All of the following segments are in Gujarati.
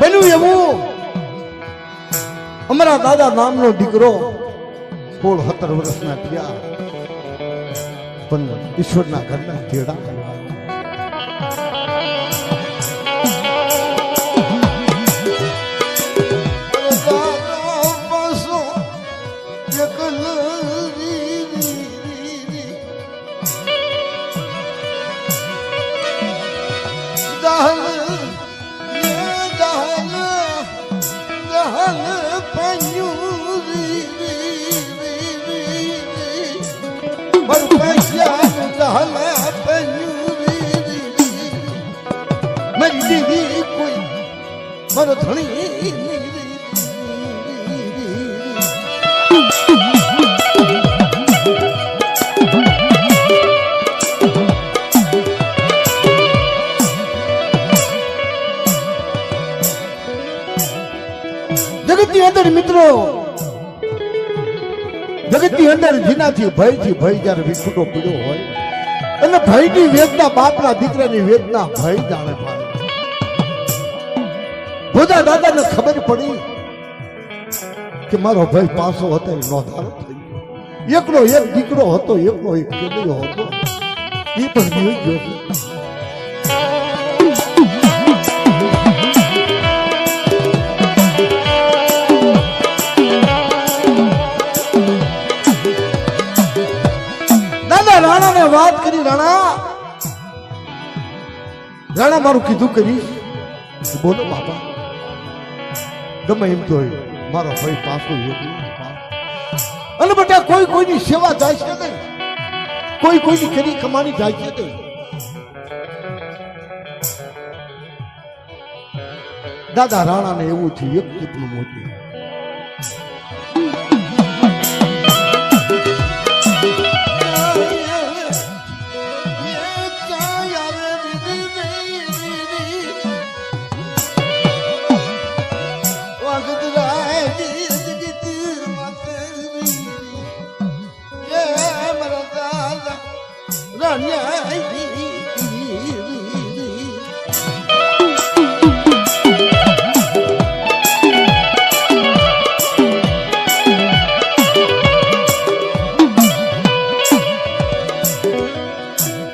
બન્યું એવું અમારા દાદા નામનો દીકરો સોળ સત્તર વર્ષના થયા. પણ ઈશ્વરના ઘરના તેડા મારો ધણી જગતની અંદર મિત્રો, જગતની અંદર જેનાથી, ભયથી, ભય જ્યારે વિખુટો પીડ્યો હોય, અને ભયની વેદના બાપના દીકરાની વેદના ભય જાણે ભાઈ ભોજા દાદાને ખબર પડી કે મારો ભાઈ પાસો હતો એ નોંધારો થઈ એકનો એક દીકરો હતો, એકનો એક કેદીઓ હતો. એ પણ જીવી ગયો દાદા રાણા ને વાત કરી, રાણા. રાણા મારું કીધું કરી બોલો બાપા. ગમે એમ તો મારો ભાઈ પાસો યોગી અને બેટા કોઈ કોઈની સેવા જાય છે નહીં. કોઈ કોઈની કરી કમાણી જાય છે નહીં. દાદા રાણાને એવું થયું, એક ટીપણું મોટી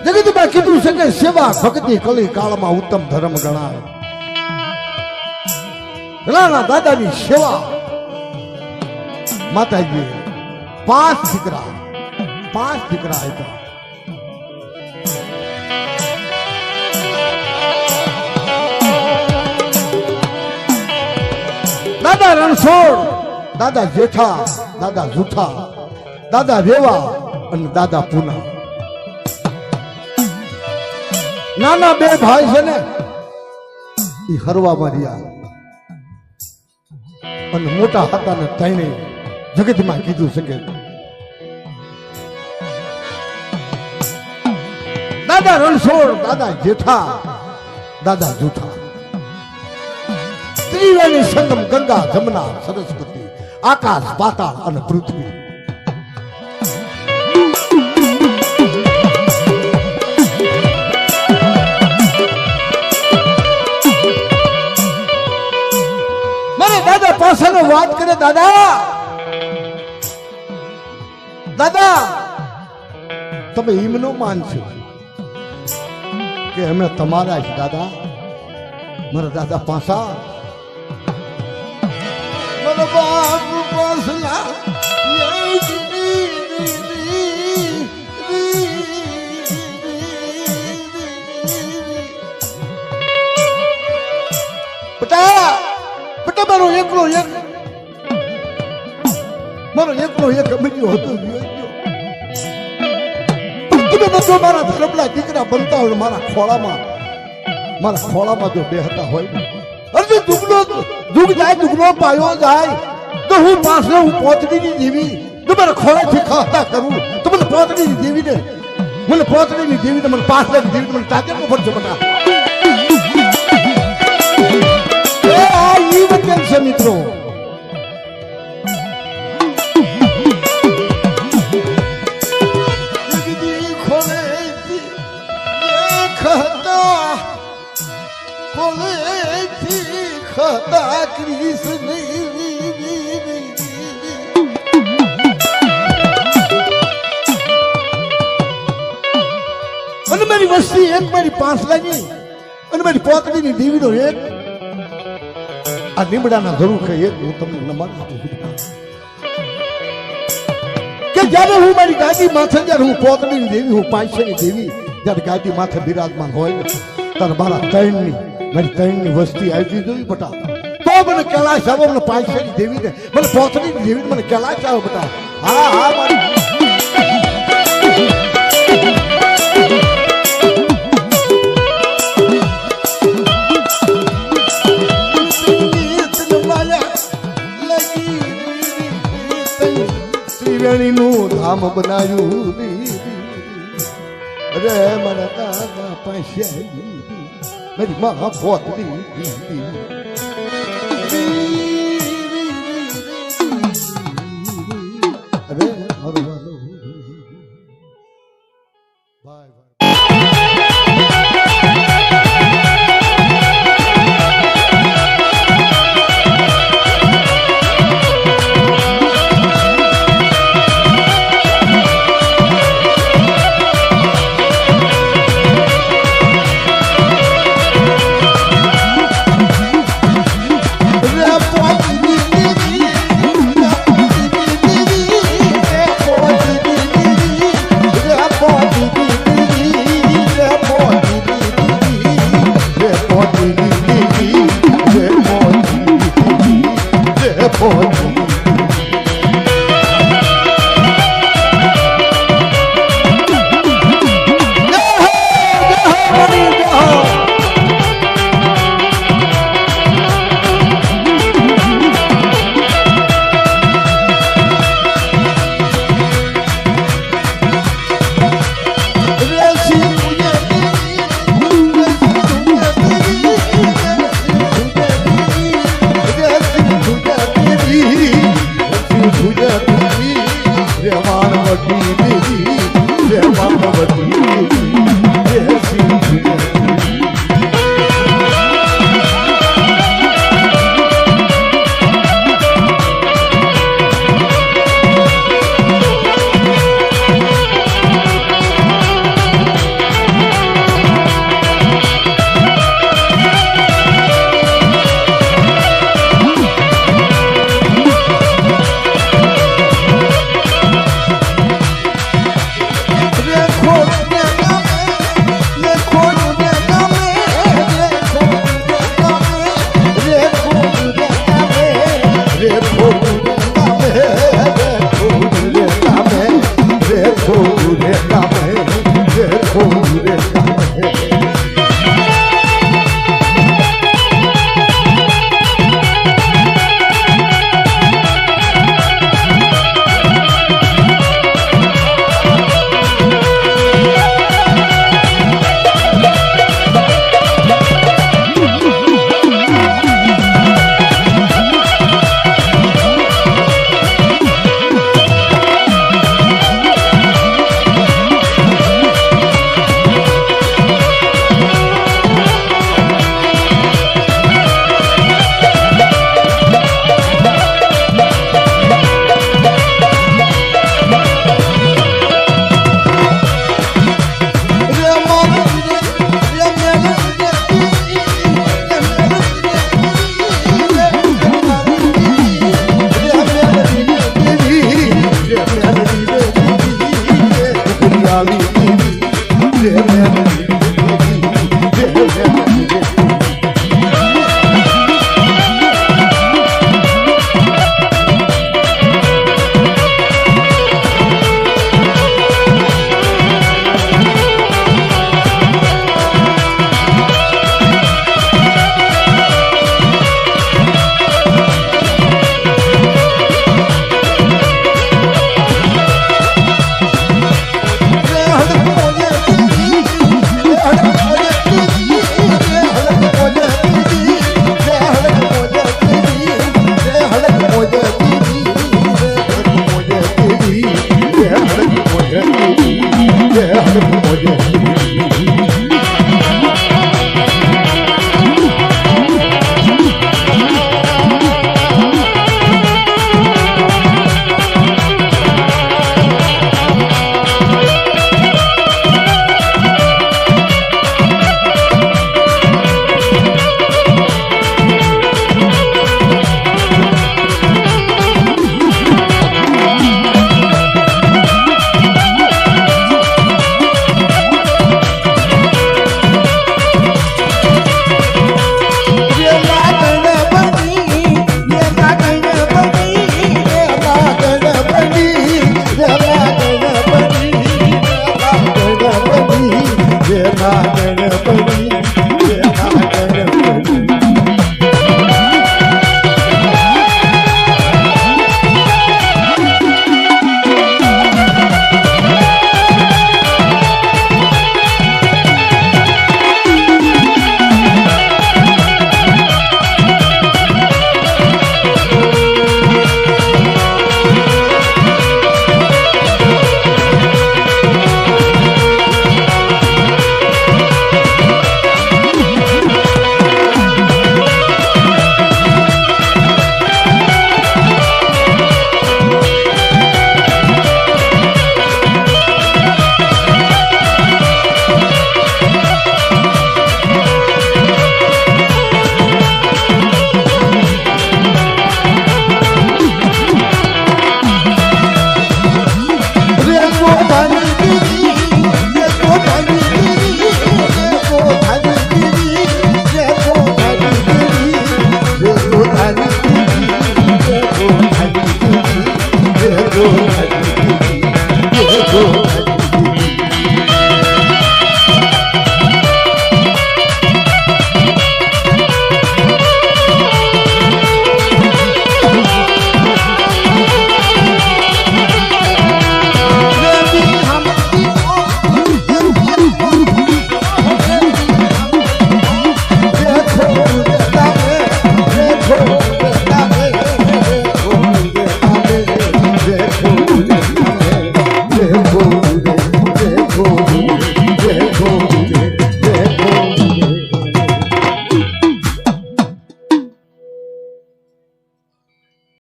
જગતમાં કીધું છે કે સેવા ભક્તિ કલી કાળમાં ઉત્તમ ધર્મ ગણાય રાણા દાદાની સેવા માતાજી પાંચ દીકરા પાંચ દીકરા આપ્યા દાદા રણછોડ. દાદા જેઠા દાદા જૂઠા દાદા રેવા અને દાદા પૂના. નાના બે ભાઈ છે ને એ હરવા માર્યા અને મોટા હતા ને તઈને જગતમાં કીધું કે દાદા રણછોડ. દાદા જેઠા દાદા જૂઠા ત્રિવેણી સંગમ ગંગા, જમના, સરસ્વતી, આકાશ, પાતાળ અને પૃથ્વી. વાત કરે, દાદા. દાદા, તમે એમનો માનશો કે અમે તમારા જ દાદા. મારા દાદા મારા એક મારો હતો મારા ધર્મના દીકરા બનતા હોય મારા ખોળામાં મારા ખોળામાં જો બે હતા હોય અરે દુગનો દુગ જાય, દુઃખનો પાયો જાય. તો હું પાસે હું પોતડીની દેવી તો મને ખોળાથી ખાતા કરું. તો મને પોતડીની દેવી ને મને પોતડીની દેવી તો મને પાછળની દેવી મને તાકે ઉપર છે બેટા એ આ ઈ વચન છે મિત્રો. મારી વસ્તી એક, મારી પાંસલાની, અને મારી પોતડીની દેવીનો એક. આ લીમડાના ધરું કે એક, હું તમને નમન કે જ્યારે હું મારી ગાદી માથે, જ્યારે હું પોતડીની દેવી, હું પાંચસોની દેવી, જ્યારે ગાદી માથે બિરાજમાન હોય ત્યારે મારા ત્રણની, મારી ત્રણની વસ્તી આવી જોઈ, બટા. મને કૈલાશ આવો મને પાંચસોની દેવી ને મને પોતડીની દેવી મને કૈલાશ આવો બધા. હા હા, મારી. ત્રિવેણીનું ધામ પાસે મારી મા